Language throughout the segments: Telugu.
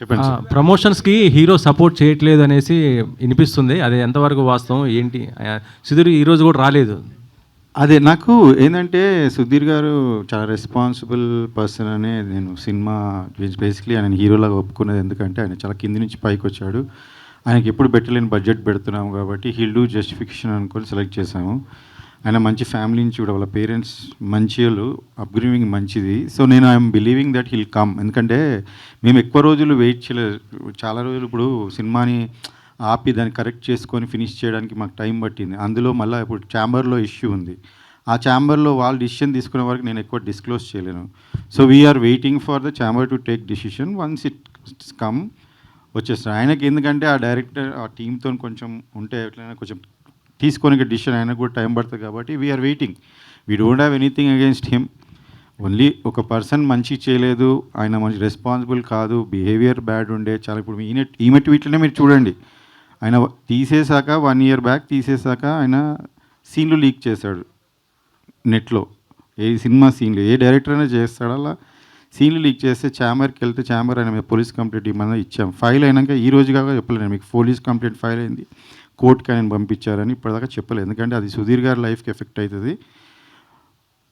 చెప్పండి ప్రమోషన్స్కి హీరో సపోర్ట్ చేయట్లేదు అనేసి వినిపిస్తుంది. అది ఎంతవరకు వాస్తవం ఏంటి? సుధీర్ ఈరోజు కూడా రాలేదు. అదే నాకు ఏంటంటే సుధీర్ గారు చాలా రెస్పాన్సిబుల్ పర్సన్ అనే నేను సినిమా బేసిక్లీ ఆయన హీరోలాగా ఒప్పుకున్నది ఎందుకంటే ఆయన చాలా కింది నుంచి పైకి వచ్చాడు. ఆయనకి ఎప్పుడు పెట్టలేని బడ్జెట్ పెడుతున్నాము కాబట్టి హీల్ డూ జస్టిఫికేషన్ అనుకొని సెలెక్ట్ చేసాము ఆయన మంచి ఫ్యామిలీ నుంచి కూడా వాళ్ళ పేరెంట్స్ మంచి వాళ్ళు అప్గ్రీవింగ్ మంచిది. సో నేను I'm believing that he'll come ఎందుకంటే మేము ఎక్కువ రోజులు వెయిట్ చేయలేదు. చాలా రోజులు ఇప్పుడు సినిమాని ఆపి దాన్ని కరెక్ట్ చేసుకొని ఫినిష్ చేయడానికి మాకు టైం పట్టింది. అందులో మళ్ళీ ఇప్పుడు ఛాంబర్లో ఇష్యూ ఉంది. ఆ ఛాంబర్లో వాళ్ళు డిసిషన్ తీసుకునే వరకు నేను ఎక్కువ డిస్క్లోజ్ చేయలేను. So we are waiting for the chamber to take decision once it come వచ్చేస్తారు ఆయనకి ఎందుకంటే ఆ డైరెక్టర్ ఆ టీంతో కొంచెం ఉంటే ఎట్లయినా కొంచెం తీసుకోనికి డిసిషన్ ఆయనకు కూడా టైం పడుతుంది కాబట్టి we are waiting we don't have anything against him only ఒక పర్సన్ మంచి చేయలేదు ఆయన మంచి రెస్పాన్సిబుల్ కాదు బిహేవియర్ బ్యాడ్ ఉండే చాలా ఇప్పుడు ఈయన ఈమె ట్వీట్లనే మీరు చూడండి. ఆయన తీసేశాక వన్ ఇయర్ బ్యాక్ తీసేశాక ఆయన సీన్లు లీక్ చేశాడు నెట్లో. ఏ సినిమా సీన్లు ఏ డైరెక్టర్ అయినా చేస్తాడు? అలా సీన్లు లీక్ చేస్తే ఛాంబర్కి వెళ్తే ఛాంబర్ ఆయన మీద పోలీస్ కంప్లైంట్ ఇవ్వమని ఇచ్చాం. ఫైల్ అయినాక ఈ రోజు కాక చెప్పలేను మీకు పోలీస్ కంప్లైంట్ ఫైల్ అయింది. కోర్టుకి ఆయన పంపించారని ఇప్పటిదాకా చెప్పలేదు. ఎందుకంటే అది సుధీర్ గారి లైఫ్కి ఎఫెక్ట్ అవుతుంది.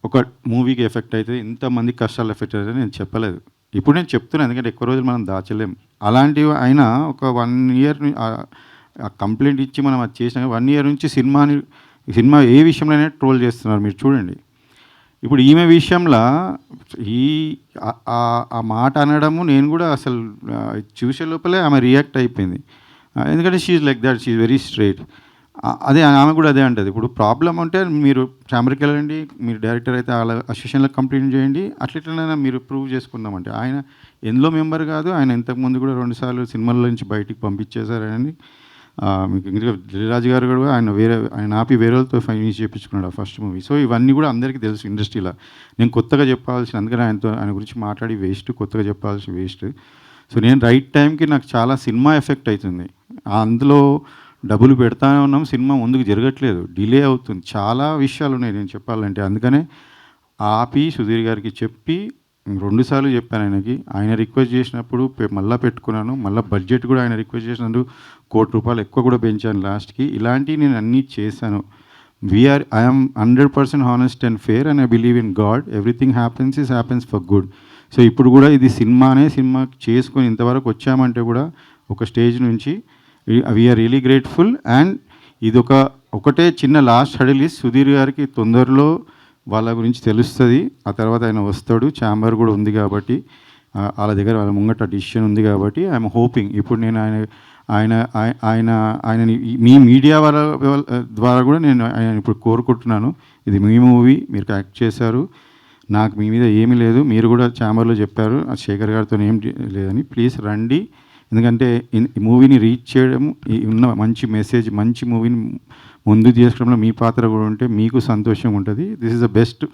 ఒక మూవీకి ఎఫెక్ట్ అవుతుంది. ఇంతమంది కష్టాలు ఎఫెక్ట్ అవుతుంది నేను చెప్పలేదు. ఇప్పుడు నేను చెప్తున్నాను ఎందుకంటే ఎక్కువ రోజులు మనం దాచలేం. అలాంటివి అయినా ఒక వన్ ఇయర్ కంప్లైంట్ ఇచ్చి మనం అది చేసినా వన్ ఇయర్ నుంచి సినిమాని సినిమా ఏ విషయంలోనే ట్రోల్ చేస్తున్నారు మీరు చూడండి. ఇప్పుడు ఈమె విషయంలో ఈ ఆ- మాట అనడము నేను కూడా అసలు చూసే లోపలే ఆమె రియాక్ట్ అయిపోయింది. ఎందుకంటే she's like that she's very straight అదే ఆమె కూడా అదే అంటది. ఇప్పుడు ప్రాబ్లం అంటే మీరు ఛాంబర్కి వెళ్ళండి మీరు డైరెక్టర్ అయితే వాళ్ళ అసోసియేషన్లో కంప్లైంట్ చేయండి అట్లెట్లైనా మీరు ప్రూవ్ చేసుకుందామంటే. ఆయన ఎందులో మెంబర్ కాదు ఆయన ఇంతకుముందు కూడా రెండుసార్లు సినిమాల నుంచి బయటికి పంపించేశారని మీకు ఇంకా దిల్రాజు గారు కూడా ఆయన వేరే ఆయన ఆపి వేరే వాళ్ళతో ఫైనాన్స్ చేయించుకున్నాడు ఆ ఫస్ట్ మూవీ సో ఇవన్నీ కూడా అందరికీ తెలుసు ఇండస్ట్రీలో నేను కొత్తగా చెప్పాల్సిన అందుకని ఆయనతో ఆయన గురించి మాట్లాడి వేస్ట్ కొత్తగా చెప్పాల్సిన వేస్ట్ సో నేను రైట్ టైంకి నాకు చాలా సినిమా ఎఫెక్ట్ అవుతుంది. అందులో డబ్బులు పెడతానే ఉన్నాం సినిమా ముందుకు జరగట్లేదు డిలే అవుతుంది. చాలా విషయాలు ఉన్నాయి నేను చెప్పాలంటే. అందుకనే ఆపి సుధీర్ గారికి చెప్పి రెండుసార్లు చెప్పాను ఆయనకి. ఆయన రిక్వెస్ట్ చేసినప్పుడు మళ్ళీ పెట్టుకున్నాను. మళ్ళీ బడ్జెట్ కూడా ఆయన రిక్వెస్ట్ చేసినందుకు కోటి రూపాయలు ఎక్కువ కూడా పెంచాను లాస్ట్కి. ఇలాంటివి నేను అన్నీ చేశాను. We're I'm hundred percent honest and fair and I believe in God everything happens is happens for good so ఇప్పుడు కూడా ఇది సినిమానే సినిమా చేసుకొని ఇంతవరకు వచ్చామంటే కూడా ఒక స్టేజ్ నుంచి వీఆర్ రియలీ గ్రేట్ఫుల్. అండ్ ఇది ఒక ఒకటే చిన్న లాస్ట్ హడిల్ ఇస్ సుధీర్ గారికి తొందరలో వాళ్ళ గురించి తెలుస్తుంది. ఆ తర్వాత ఆయన వస్తాడు. ఛాంబర్ కూడా ఉంది కాబట్టి వాళ్ళ దగ్గర వాళ్ళ ముంగట డిసిషన్ ఉంది కాబట్టి ఐఎమ్ హోపింగ్. ఇప్పుడు నేను ఆయన ఆయన ఆయన ఆయన మీ మీడియా వాళ్ళ వాళ్ళ- ద్వారా కూడా నేను ఆయన ఇప్పుడు కోరుకుంటున్నాను. ఇది మీ మూవీ. మీరు యాక్ట్ చేశారు. నాకు మీ మీద ఏమీ లేదు. మీరు కూడా ఛాంబర్లో చెప్పారు. ఆ శేఖర్ గారితో ఏం లేదని. ప్లీజ్ రండి. ఎందుకంటే మూవీని రీచ్ చేయడం ఉన్న మంచి మెసేజ్ మంచి మూవీని ముందు తీసుకోవడంలో మీ పాత్ర కూడా ఉంటే మీకు సంతోషం ఉంటుంది. This is the best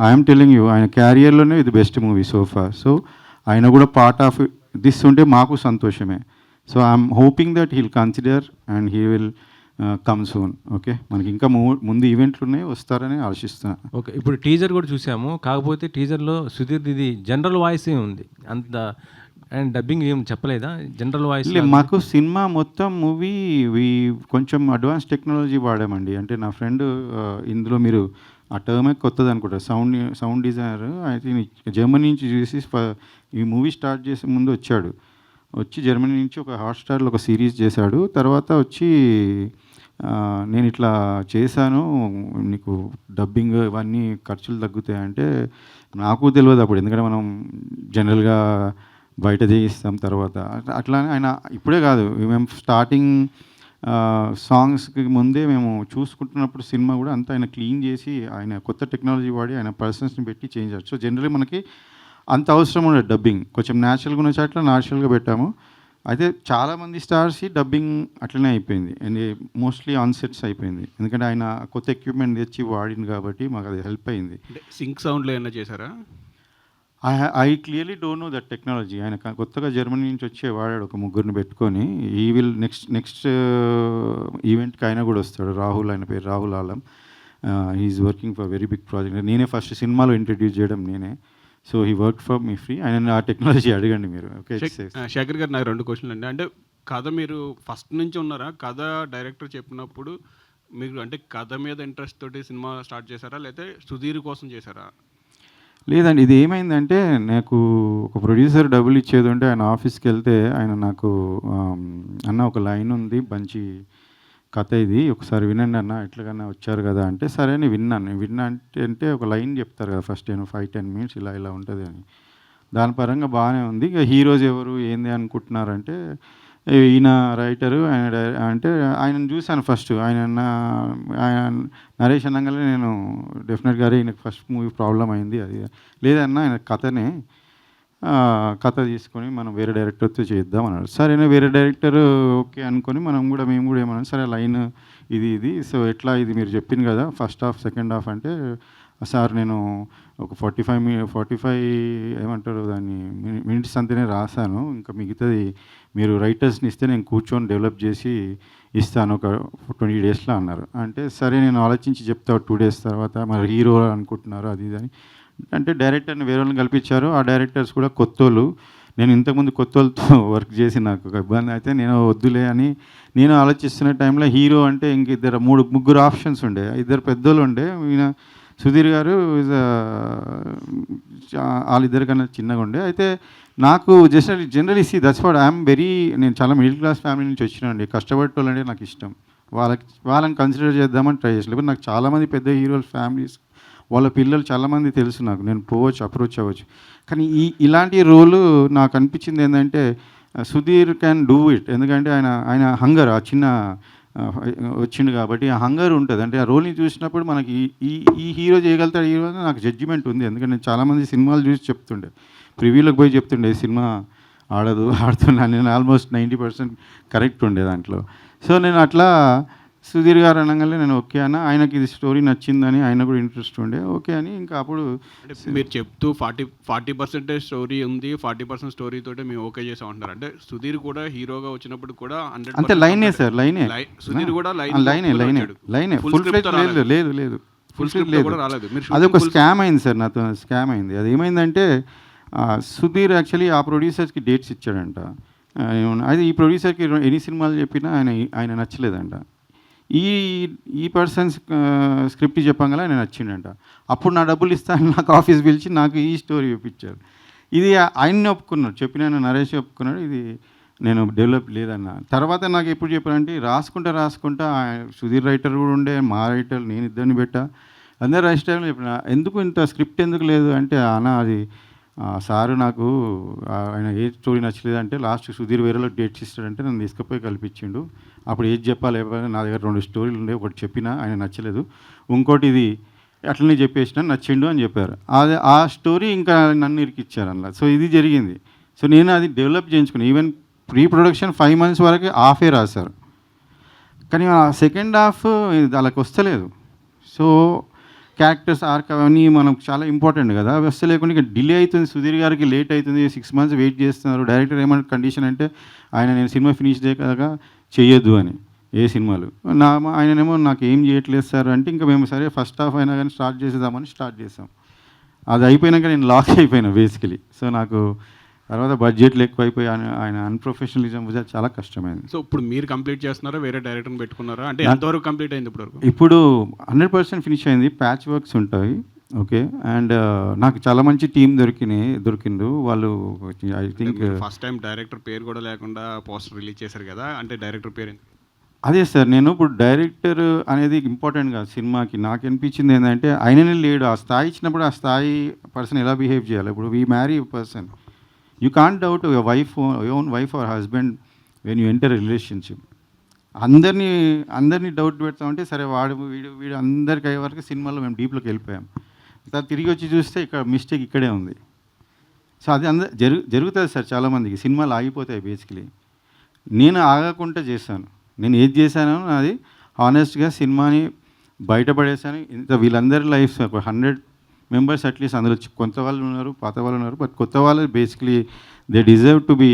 I'm telling you ఆయన క్యారియర్లోనే ఇది బెస్ట్ మూవీ సోఫా సో ఆయన కూడా పార్ట్ ఆఫ్ దిస్ ఉంటే మాకు సంతోషమే. So I'm hoping that he'll consider and he will come soon okay మనకి ఇంకా మూ- ముందు ఈవెంట్లు ఉన్నాయి వస్తారని ఆశిస్తున్నాను ఓకే ఇప్పుడు టీజర్ కూడా చూసాము. కాకపోతే టీజర్లో సుధీర్ ఇది జనరల్ వాయిసే ఉంది. అంత అండ్ డబ్బింగ్ ఏం చెప్పలేదా? జనరల్ వాయిస్ మాకు సినిమా మొత్తం మూవీ కొంచెం అడ్వాన్స్ టెక్నాలజీ వాడామండి. అంటే నా ఫ్రెండ్ ఇందులో మీరు ఆ టర్మే కొత్తది అనుకుంటా. సౌండ్ సౌండ్ డిజైనర్ అయితే జర్మనీ నుంచి చూసి ఈ మూవీ స్టార్ట్ చేసే ముందు వచ్చాడు. వచ్చి జర్మనీ నుంచి ఒక హాట్స్టార్లో ఒక సిరీస్ చేశాడు. తర్వాత వచ్చి నేను ఇట్లా చేశాను. నీకు డబ్బింగ్ ఇవన్నీ ఖర్చులు తగ్గుతాయంటే నాకు తెలియదు అప్పుడు. ఎందుకంటే మనం జనరల్గా బయట చేయిస్తాం తర్వాత. అట్లానే ఆయన ఇప్పుడే కాదు మేము స్టార్టింగ్ సాంగ్స్కి ముందే మేము చూసుకుంటున్నప్పుడు సినిమా కూడా అంతా ఆయన క్లీన్ చేసి ఆయన కొత్త టెక్నాలజీ వాడి ఆయన పర్సన్స్ని పెట్టి చేంజ్ సో జనరల్లీ మనకి అంత అవసరం ఉండదు డబ్బింగ్. కొంచెం న్యాచురల్గా ఉన్న చోట్ల న్యాచురల్గా పెట్టాము. అయితే చాలామంది స్టార్స్ డబ్బింగ్ అట్లనే అయిపోయింది. అండ్ మోస్ట్లీ ఆన్ సెట్స్ అయిపోయింది. ఎందుకంటే ఆయన కొత్త ఎక్విప్మెంట్ తెచ్చి వాడింది కాబట్టి మాకు అది హెల్ప్ అయింది. సింక్ సౌండ్లో ఏమైనా చేశారా? I I clearly don't know that technology. ఆయన కొత్తగా జర్మనీ నుంచి వచ్చే వాడాడు ఒక ముగ్గురిని పెట్టుకొని. ఈ విల్ నెక్స్ట్ నెక్స్ట్ ఈవెంట్కి ఆయన కూడా వస్తాడు. రాహుల్ ఆయన పేరు Rahul Alam. Is working for very big project. నేనే ఫస్ట్ సినిమాలో ఇంట్రడ్యూస్ చేయడం నేనే. So he work for me free. ఆయన ఆ టెక్నాలజీ అడగండి మీరు. ఓకే శేఖర్ గారు నాకు రెండు క్వశ్చన్లు అండి. అంటే కథ మీరు ఫస్ట్ నుంచి ఉన్నారా? కథ డైరెక్టర్ చెప్పినప్పుడు మీరు అంటే కథ మీద ఇంట్రెస్ట్ తోటి సినిమా స్టార్ట్ చేశారా? లేకపోతే సుధీర్ కోసం చేశారా? లేదండి ఇది ఏమైందంటే నాకు ఒక ప్రొడ్యూసర్ డబ్బులు ఇచ్చేది ఉంటే ఆయన ఆఫీస్కి వెళ్తే ఆయన నాకు అన్న ఒక లైన్ ఉంది మంచి కథ ఇది ఒకసారి వినండి అన్న ఎట్లాగన్నా వచ్చారు కదా అంటే సరే అని విన్నాను. నేను విన్నా అంటే అంటే ఒక లైన్ చెప్తారు కదా ఫస్ట్ నేను ఫైవ్ టెన్ మినిట్స్ ఇలా ఇలా ఉంటుంది అని. దాని పరంగా బాగానే ఉంది. ఇక హీరోస్ ఎవరు ఏంది అనుకుంటున్నారంటే ఈయన రైటరు ఆయన అంటే ఆయనను చూశాను ఫస్ట్. ఆయన ఆయన నరేష్ అనగానే నేను డెఫినెట్గా అరే ఈయనకు ఫస్ట్ మూవీ ప్రాబ్లం అయింది అది. లేదన్నా ఆయన కథనే కథ తీసుకొని మనం వేరే డైరెక్టర్తో చేద్దాం అన్నారు సరే వేరే డైరెక్టర్ ఓకే అనుకొని మనం కూడా మేము కూడా ఏమన్నా సరే లైన్ ఇది ఇది. సో ఎట్లా ఇది మీరు చెప్పింది కదా ఫస్ట్ హాఫ్ సెకండ్ హాఫ్ అంటే సార్ నేను ఒక ఫార్టీ ఫైవ్ మీ ఫార్టీ ఫైవ్ ఏమంటారు దాన్ని మినిట్స్ అంతనే రాశాను. ఇంకా మిగతాది మీరు రైటర్స్ని ఇస్తే నేను కూర్చొని డెవలప్ చేసి ఇస్తాను ఒక ట్వంటీ డేస్లో అన్నారు. అంటే సరే నేను ఆలోచించి చెప్తా టూ డేస్ తర్వాత మరి హీరో అనుకుంటున్నారు అది ఇది అని. అంటే డైరెక్టర్ని వేరే వాళ్ళని కల్పించారు. ఆ డైరెక్టర్స్ కూడా కొత్తోళ్ళు. నేను ఇంతకుముందు కొత్తోళ్ళతో వర్క్ చేసి నాకు ఒక ఇబ్బంది అయితే నేను వద్దులే అని నేను ఆలోచిస్తున్న టైంలో హీరో అంటే ఇంక ఇద్దరు మూడు ముగ్గురు ఆప్షన్స్ ఉండే. ఇద్దరు పెద్దోళ్ళు ఉండే. ఈయన సుధీర్ గారు వాళ్ళిద్దరి కన్నా చిన్నగా ఉండే. అయితే నాకు just general easy that's what I'm very నేను చాలా మిడిల్ క్లాస్ ఫ్యామిలీ నుంచి వచ్చినండి కష్టపడేటోళ్ళంటే నాకు ఇష్టం. వాళ్ళకి వాళ్ళని కన్సిడర్ చేద్దామని ట్రై చేసి. నాకు చాలామంది పెద్ద హీరోల ఫ్యామిలీస్ వాళ్ళ పిల్లలు చాలామంది తెలుసు నాకు. నేను పోవచ్చు అప్రోచ్ అవ్వచ్చు. కానీ ఈ ఇలాంటి రోలు నాకు అనిపించింది ఏంటంటే సుధీర్ క్యాన్ డూ ఇట్ ఎందుకంటే ఆయన ఆయన హంగర్ ఆ చిన్న వచ్చిండు కాబట్టి ఆ హంగర్ ఉంటుంది. అంటే ఆ రోల్ని చూసినప్పుడు మనకి ఈ- ఈ హీరో చేయగలుగుతాడు హీరో నాకు జడ్జిమెంట్ ఉంది. ఎందుకంటే నేను చాలామంది సినిమాలు చూసి చెప్తుండే. ప్రివ్యూలకు పోయి చెప్తుండే ఈ సినిమా ఆడదు ఆడుతున్నాను నేను ఆల్మోస్ట్ నైంటీ పర్సెంట్ కరెక్ట్ ఉండే దాంట్లో. సో నేను అట్లా సుధీర్ గారు అనగానే నేను ఓకే అన్న. ఆయనకి ఇది స్టోరీ నచ్చిందని ఆయన కూడా ఇంట్రెస్ట్ ఉండే. ఓకే అని ఇంకా అప్పుడు అంటే మీరు చెప్తూ ఫార్టీ ఫార్టీ పర్సెంటేజ్ స్టోరీ ఉంది ఫార్టీ పర్సెంట్ స్టోరీ తోటి మేము ఓకే చేసాం అంటారు అంటే సుధీర్ కూడా హీరోగా వచ్చినప్పుడు కూడా హండ్రెడ్ అంతే లైనే సార్ లైనే. సుధీర్ కూడా లైన్ లైనే లైనే లైనే. ఫుల్ ఫ్లెజ్ లేదు లేదు లేదు. ఫుల్ స్క్రిప్ట్ లేదు. కూడా రాలేదు. మీరు అది ఒక స్కామ్ అయింది సార్ నాతో స్కామ్ అయింది. అది ఏమైందంటే సుధీర్ యాక్చువల్లీ ఆ ప్రొడ్యూసర్స్కి డేట్స్ ఇచ్చాడంట. అది ఈ ప్రొడ్యూసర్కి ఎన్ని సినిమాలు చెప్పినా ఆయన ఆయన నచ్చలేదంట. ఈ ఈ పర్సన్స్ స్క్రిప్ట్ చెప్పంగా నేను వచ్చిండంట అప్పుడు నా డబ్బులు ఇస్తాను నాకు ఆఫీస్ పిలిచి నాకు ఈ స్టోరీ చూపించారు. ఇది ఆయన్ని ఒప్పుకున్నాడు చెప్పిన నరేష్ ఒప్పుకున్నాడు. ఇది నేను డెవలప్ లేదన్న. తర్వాత నాకు ఎప్పుడు చెప్పారంటే రాసుకుంటా రాసుకుంటా సుధీర్ రైటర్ కూడా ఉండే మా రైటర్ నేను ఇద్దరిని పెట్టా. అందరు రైటర్ చెప్పిన ఎందుకు ఇంత స్క్రిప్ట్ ఎందుకు లేదు? అంటే అన్న అది సారు నాకు ఆయన ఏ స్టోరీ నచ్చలేదు అంటే లాస్ట్ సుధీర్ వేరేలో డేట్స్ ఇస్తాడంటే నన్ను తీసుకుపోయి కల్పించిండు. అప్పుడు ఏది చెప్పాలి నా దగ్గర రెండు స్టోరీలు ఉండే ఒకటి చెప్పినా ఆయన నచ్చలేదు. ఇంకోటి ఇది అట్లనే చెప్పేసిన నచ్చిండు అని చెప్పారు. అది ఆ స్టోరీ ఇంకా నన్ను ఇరికిచ్చారు అందులో. సో ఇది జరిగింది. సో నేను అది డెవలప్ చేయించుకున్నాను even pre production five months వరకు హాఫే రాశారు. కానీ ఆ సెకండ్ హాఫ్ వాళ్ళకి వస్తలేదు. సో క్యారెక్టర్స్ ఆర్క్ అవన్నీ మనకు చాలా ఇంపార్టెంట్ కదా. వ్యవస్థ లేకుండా ఇక డిలే అవుతుంది. సుధీర్ గారికి లేట్ అవుతుంది. సిక్స్ మంత్స్ వెయిట్ చేస్తున్నారు. డైరెక్టర్ ఏమైనా కండిషన్ అంటే ఆయన నేను సినిమా ఫినిష్ కాక చేయొద్దు అని ఏ సినిమాలు. నా ఆయననేమో నాకు ఏం చేయట్లేదు సార్ అంటే ఇంకా మేము సరే ఫస్ట్ హాఫ్ అయినా కానీ స్టార్ట్ చేసేద్దామని స్టార్ట్ చేసాం. అది అయిపోయినాక నేను లాక్ అయిపోయినా బేసికలీ సో నాకు తర్వాత బడ్జెట్లు ఎక్కువైపోయి ఆయన ఆయన అన్ప్రొఫెషనలిజం చాలా కష్టమైంది. సో ఇప్పుడు మీరు కంప్లీట్ చేస్తున్నారా? వేరే డైరెక్టర్ని పెట్టుకున్నారా? అంటే ఎంతవరకు కంప్లీట్ అయింది ఇప్పుడు ఇప్పుడు హండ్రెడ్ పర్సెంట్ ఫినిష్ అయింది ప్యాచ్ వర్క్స్ ఉంటాయి ఓకే అండ్ నాకు చాలా మంచి టీం దొరికినాయి దొరికిండు. వాళ్ళు I think first time director పేరు కూడా లేకుండా పోస్టర్ రిలీజ్ చేశారు కదా? అంటే డైరెక్టర్ పేరు? అదే సార్ నేను ఇప్పుడు డైరెక్టర్ అనేది ఇంపార్టెంట్ కాదు సినిమాకి. నాకు అనిపించింది ఏంటంటే ఆయననే లేడు ఆ స్థాయి ఇచ్చినప్పుడు ఆ స్థాయి పర్సన్ ఎలా బిహేవ్ చేయాలి? ఇప్పుడు we marry person you can't doubt your wife own wife or husband when you enter relationship అందరినీ అందరినీ డౌట్ పెడతామంటే సరే వాడు వీడు వీడు అందరికి అయ్యే వరకు సినిమాలో మేము డీప్లోకి వెళ్ళిపోయాం. తర్వాత తిరిగి వచ్చి చూస్తే ఇక్కడ మిస్టేక్ ఇక్కడే ఉంది. సో అది అంద జరుగు జరుగుతుంది సార్ చాలామందికి. సినిమాలు ఆగిపోతాయి బేసికలీ నేను ఆగకుండా చేశాను. నేను ఏది చేశానో అది హానెస్ట్గా సినిమాని బయటపడేశాను. ఇంత వీళ్ళందరి లైఫ్ ఒక హండ్రెడ్ మెంబర్స్ అట్లీస్ట్ అందులో కొంత వాళ్ళు ఉన్నారు పాత వాళ్ళు ఉన్నారు బట్ కొత్త వాళ్ళు basically they deserve to be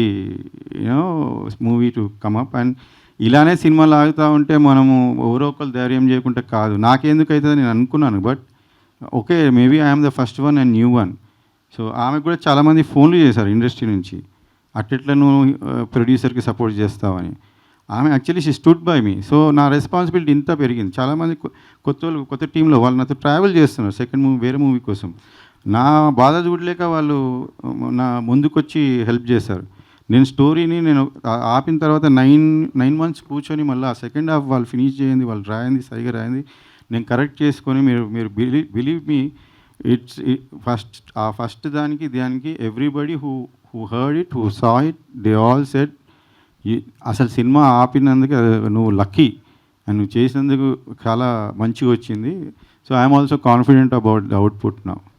you know movie to come up and ఇలానే సినిమాలు ఆగుతూ ఉంటే మనము ఎవరో ఒకరు ధైర్యం చేయకుంటే కాదు. నాకెందుకు అవుతుంది నేను అనుకున్నాను but okay maybe I'm the first one and new one so ఆమెకు కూడా చాలామంది ఫోన్లు చేశారు ఇండస్ట్రీ నుంచి. అట్లెట్లా నువ్వు ప్రొడ్యూసర్కి సపోర్ట్ చేస్తావని. ఆమె actually she stood by me so నా రెస్పాన్సిబిలిటీ ఇంత పెరిగింది. చాలామంది కొత్త వాళ్ళు కొత్త టీంలో వాళ్ళు నాతో ట్రావెల్ చేస్తున్నారు. సెకండ్ మూవీ వేరే మూవీ కోసం. నా బాధ చూడలేక వాళ్ళు నా ముందుకొచ్చి హెల్ప్ చేశారు. నేను స్టోరీని నేను ఆపిన తర్వాత నైన్ నైన్ మంత్స్ కూర్చొని మళ్ళీ ఆ సెకండ్ హాఫ్ వాళ్ళు ఫినిష్ చేయండి వాళ్ళు రాయింది సరిగా రాయింది నేను కరెక్ట్ చేసుకొని మీరు మీరు believe believe me it's first ఆ ఫస్ట్ దానికి దానికి everybody who who heard it who saw it they all set అసలు సినిమా ఆపినందుకు నువ్వు లక్కీ అండ్ నువ్వు చేసినందుకు చాలా మంచిగా వచ్చింది. So I'm also confident about the output నా